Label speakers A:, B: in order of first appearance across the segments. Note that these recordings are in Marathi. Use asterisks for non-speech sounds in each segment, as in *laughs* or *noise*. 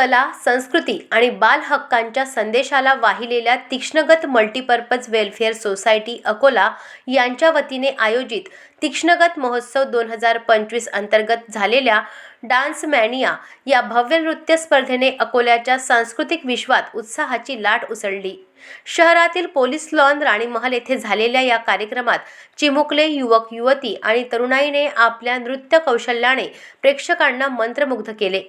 A: कला संस्कृती आणि बाल हक्कांच्या संदेशाला वाहिलेल्या Tikshnagat multipurpose welfare society Akola यांच्या वतीने आयोजित तीक्ष्णगत महोत्सव दोन हजार पंचवीस अंतर्गत झालेल्या डान्स मॅनिया या भव्य नृत्य स्पर्धेने अकोल्याच्या सांस्कृतिक विश्वात उत्साहाची लाट उसळली. शहरातील पोलीस लॉन राणीमहल येथे झालेल्या या कार्यक्रमात चिमुकले युवक युवती आणि तरुणाईने आपल्या नृत्य कौशल्याने प्रेक्षकांना मंत्रमुग्ध केले.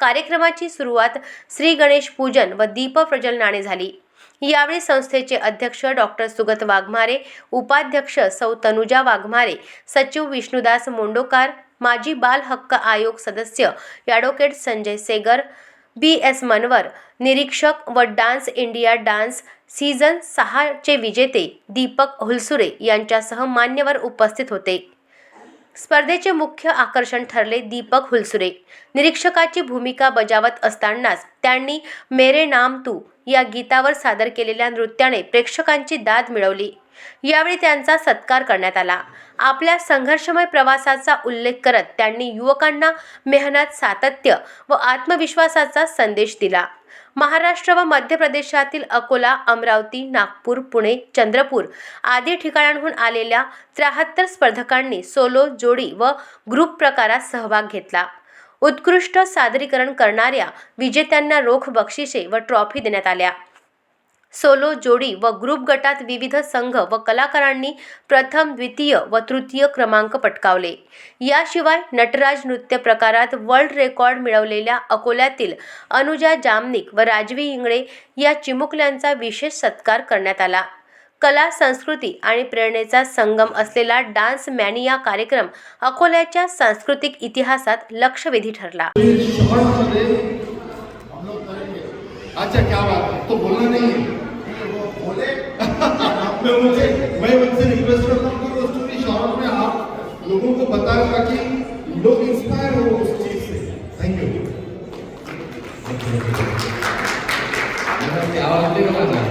A: कार्यक्रमाची सुरुवात श्री गणेश पूजन व दीप प्रज्वलनाने झाली. यावेळी संस्थेचे अध्यक्ष डॉक्टर सुगत वाघमारे उपाध्यक्ष सौ तनुजा वाघमारे सचिव विष्णुदास मोंडोकार माजी बाल हक्क आयोग सदस्य advocate Sanjay Segar B S Manwar निरीक्षक व डान्स इंडिया डान्स सीझन सहाचे विजेते दीपक हुलसुरे यांच्यासह मान्यवर उपस्थित होते. स्पर्धेचे मुख्य आकर्षण ठरले दीपक हुलसुरे. निरीक्षकाची भूमिका बजावत असतानाच त्यांनी मेरे नाम तू या गीतावर सादर केलेल्या नृत्याने प्रेक्षकांची दाद मिळवली. यावेळी त्यांचा सत्कार करण्यात आला. आपल्या संघर्षमय प्रवासाचा उल्लेख करत त्यांनी युवकांना मेहनत सातत्य व आत्मविश्वासाचा संदेश दिला. महाराष्ट्र व मध्य प्रदेशातील अकोला अमरावती नागपूर पुणे चंद्रपूर आदी ठिकाणांहून आलेल्या त्र्याहत्तर स्पर्धकांनी सोलो जोडी व ग्रुप प्रकारात सहभाग घेतला. उत्कृष्ट सादरीकरण करणाऱ्या विजेत्यांना रोख बक्षिसे व ट्रॉफी देण्यात आल्या. सोलो जोडी व ग्रुप गटात विविध संघ व कलाकारांनी प्रथम द्वितीय व तृतीय क्रमांक पटकावले. याशिवाय नटराज नृत्य प्रकारात वर्ल्ड रेकॉर्ड मिळवलेल्या अकोल्यातील अनुजा जामनिक व राजवी इंगळे या चिमुकल्यांचा विशेष सत्कार करण्यात आला. कला संस्कृती आणि प्रेरणेचा संगम असलेला डान्स मॅनिया कार्यक्रम अकोल्याच्या सांस्कृतिक इतिहासात लक्षवेधी ठरला.
B: अच्छा क्या बात है? तो बोलना नहीं है। वो बोले? *laughs* मैं मुझे मैं उनसे रिक्वेस्ट करता हूँ कि वो स्टोरी शॉर्ट में आप लोगों को बताएँ ताकि लोग इंस्पायर हो उस चीज़ से। थैंक यू
C: नमस्ते आवाज़ येते का माझा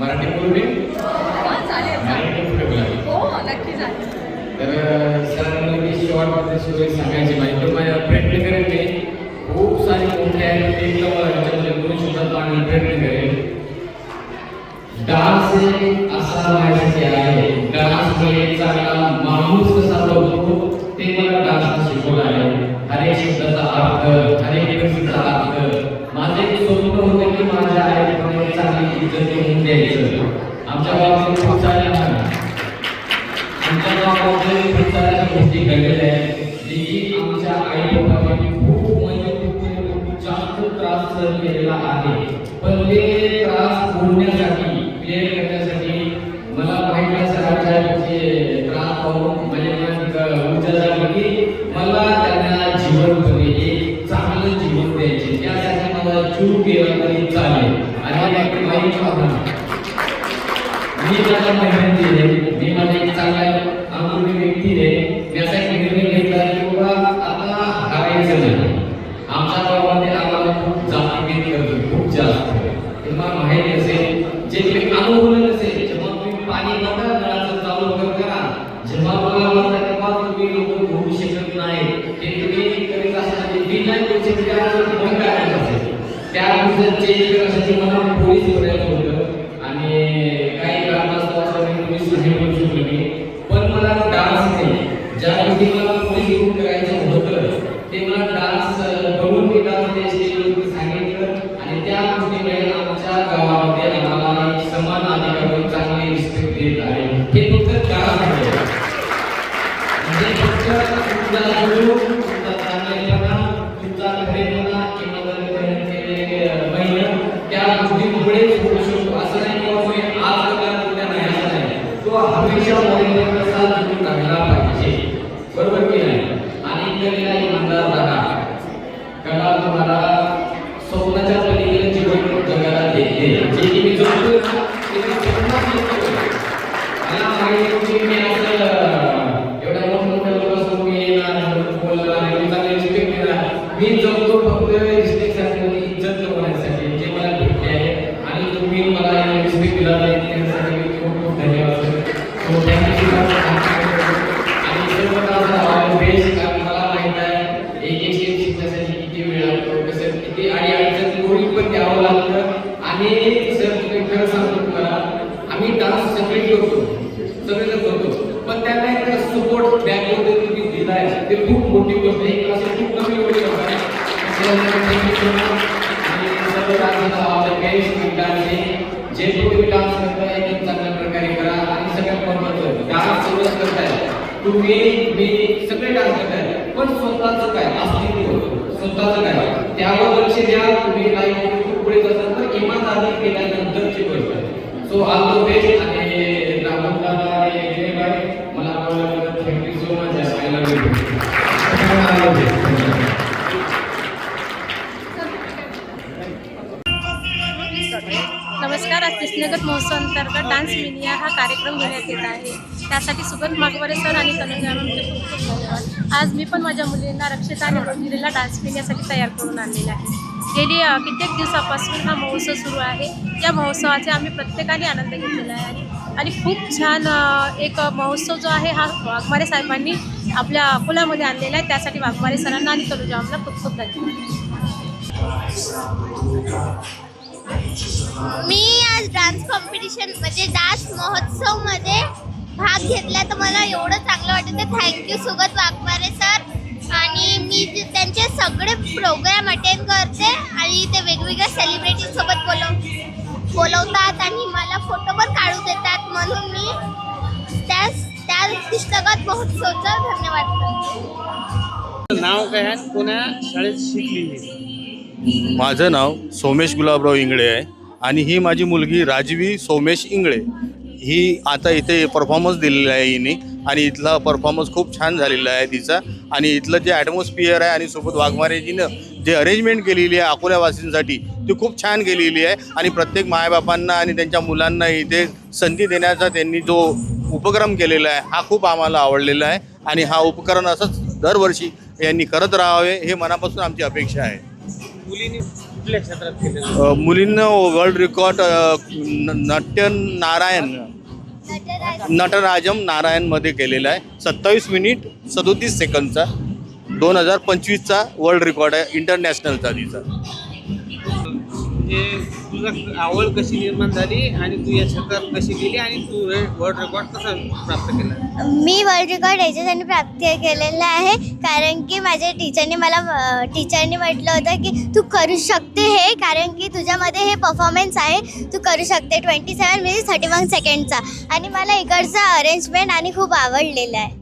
C: मराठी बोलू मी मराठी पुढे बोला।
D: हो चालेल।
C: तर सरांना मी सांगायची माहिती माझ्या प्रयत्न करेन मी. खूप सारी मोठे आहेत. ते शकतात करेल डान्स एक असा माझ्यासाठी आहे डान्समुळे चांगला माणूस कसा बनतो ते मला डान्स शिकवलं आहे हरेक शब्दाचा अर्थ हरेक एक गोष्टीचा अर्थ। माझे एक स्वप्न होतं की माझ्या आईप्रमाणे चांगली इज्जत केलेला आहे. पण ते त्रास बोलण्यासाठी क्लिअर करण्यासाठी मला माहिती सरांच्या त्रास पाहून म्हणजे ऊर्जा झाली की मला त्यांना जीवन एक चांगलं जीवन द्यायचे. त्यासाठी मला चूक केला तरी चालेल. आणि मी त्याला मेहनत दिले. मी माझे एक चांगला अनुभवी व्यक्ती आहे. त्यासाठी असा एक निर्णय घेतला की बाबा आता हारायचं नाही आमच्या गावामध्ये आम्हाला खूप जातीभेद करतो खूप जास्त तुम्हाला माहिती असेल जे तुम्ही अनुभवलं नसेल जेव्हा तुम्ही पाणी बघा नळाचं चालू कर करा जेव्हा मला म्हणता तेव्हा तुम्ही लोक होऊ शकत नाही हे तुम्ही करीत असताना मी नाही करू शकत त्याचं मग काय करायचं असेल त्या मला पोलीस होतं. आणि काही कारणास्तव असं मी पोलीस करू शकलो मी. पण मला डान्स नाही. ज्या गोष्टी मला पोलीस करायचं होतं ते मला डान्स करून मी डान्स ते स्टेजवरती सांगितलं. आणि त्या गोष्टीमुळे आमच्या गावामध्ये आम्हाला समान अधिकार चांगली रिस्पेक्ट देत आहे. आम्ही सर तुम्ही खरं सांगतो तुम्हाला? आम्ही डान्स सगळे करतो. सगळेजण करतो. पण त्यांना एक सपोर्ट बॅकमध्ये तुम्ही दिला आहे. ते खूप मोठी गोष्ट आहे. एक खूप कमी गोष्ट आहे. आणि सर्व डान्सला आपल्या पेरेंट्स डान्सने जे तुम्ही डान्स करताय एकदम चांगल्या प्रकारे करा. आणि सगळ्यात महत्त्वाचं डान्स सगळंच करताय. तुम्ही मी सगळे डान्स करताय. पण स्वतःचं काय? अस्तित्व स्वतःचं काय? त्यावर लक्ष द्या. तुम्ही लाईव्ह पुढे कसं तर इमानदारी केल्यानंतरची गोष्ट आहे. सो ऑल द बेस्ट आणि राहुल दादा आणि अजय भाई मला thank you so much I love you
D: नमस्कार आज कृष्णगत महोत्सव अंतर्गत डान्स मिनिया हा कार्यक्रम घेण्यात येत आहे. त्यासाठी सुगंध मागवरे सर आणि तनुजा खूप खूप धन्यवाद. आज मी पण माझ्या मुलींना रक्षिता आणि रोहिणीला डान्स मिनियासाठी तयार करून आणलेला आहे. गेली कित्येक दिवसापासून हा महोत्सव सुरू आहे. या महोत्सवाचे आम्ही प्रत्येकाने आनंद घेतलेला आहे आणि आणि खूप छान एक महोत्सव जो आहे हा वाघमारे साहेबांनी आपल्या अकोल्यामध्ये आणलेला आहे. त्यासाठी वाघमारे सरांना आणि तरुजामला खूप खूप धन्यवाद.
E: मी आज डान्स कॉम्पिटिशन म्हणजे डान्स महोत्सवमध्ये भाग घेतला तर मला एवढं चांगलं वाटतं ते थँक्यू सुगत वाघमारे सर आणि मी त्यांचे सगळे प्रोग्राम अटेंड करते आणि ते वेगवेगळ्या सेलिब्रिटीजसोबत बोलव बोलवतात आणि मला फोटो पण काढू देतात म्हणून मी त्या त्या पुस्तकात महोत्सवचा धन्यवाद करते.
F: नाव काय आहे? कोण्या शाळेत शिकली?
B: माझं नाव सोमेश गुलाबराव इंगळे आहे आणि ही माझी मुलगी राजवी सोमेश इंगळे. ही आता इथे परफॉर्मन्स दिलेला आहे हिने आणि इथला परफॉर्मन्स खूप छान झालेला आहे तिचा. आणि इथलं जे ॲटमॉस्फिअर आहे आणि सोबत वाघमारेजीनं जे अरेंजमेंट केलेली आहे अकोल्यावासींसाठी ती खूप छान केलेली आहे. आणि प्रत्येक मायबापांना आणि त्यांच्या मुलांना इथे संधी देण्याचा त्यांनी जो उपक्रम केलेला आहे हा खूप आम्हाला आवडलेला आहे. आणि हा उपक्रम असंच दरवर्षी यांनी करत राहावे हे मनापासून आमची अपेक्षा आहे.
F: मुलींनी कुठल्या क्षेत्रात
B: मुलींना वर्ल्ड रेकॉर्ड अ, न- नट्य नारायण नटराजम नारायणमध्ये केलेला आहे. सत्तावीस मिनिट सदोतीस सेकंदचा दोन हजार पंचवीसचा वर्ल्ड रेकॉर्ड आहे इंटरनॅशनलचा तिचा
F: तुझं आवड कशी निर्माण झाली आणि तू या क्षेत्रात कशी गेली आणि तू हे वर्ल्ड रेकॉर्ड कसा प्राप्त केला?
E: मी वर्ल्ड रेकॉर्ड याच्यासाठी प्राप्त केलेलं आहे कारण की माझ्या टीचरने मला टीचरने म्हटलं होतं की तू करू शकते हे कारण की तुझ्यामध्ये हे परफॉर्मन्स आहे तू करू शकते. ट्वेंटी सेवन म्हणजे थर्टी वन सेकंडचा आणि मला इकडचा अरेंजमेंट आणि खूप आवडलेलं आहे.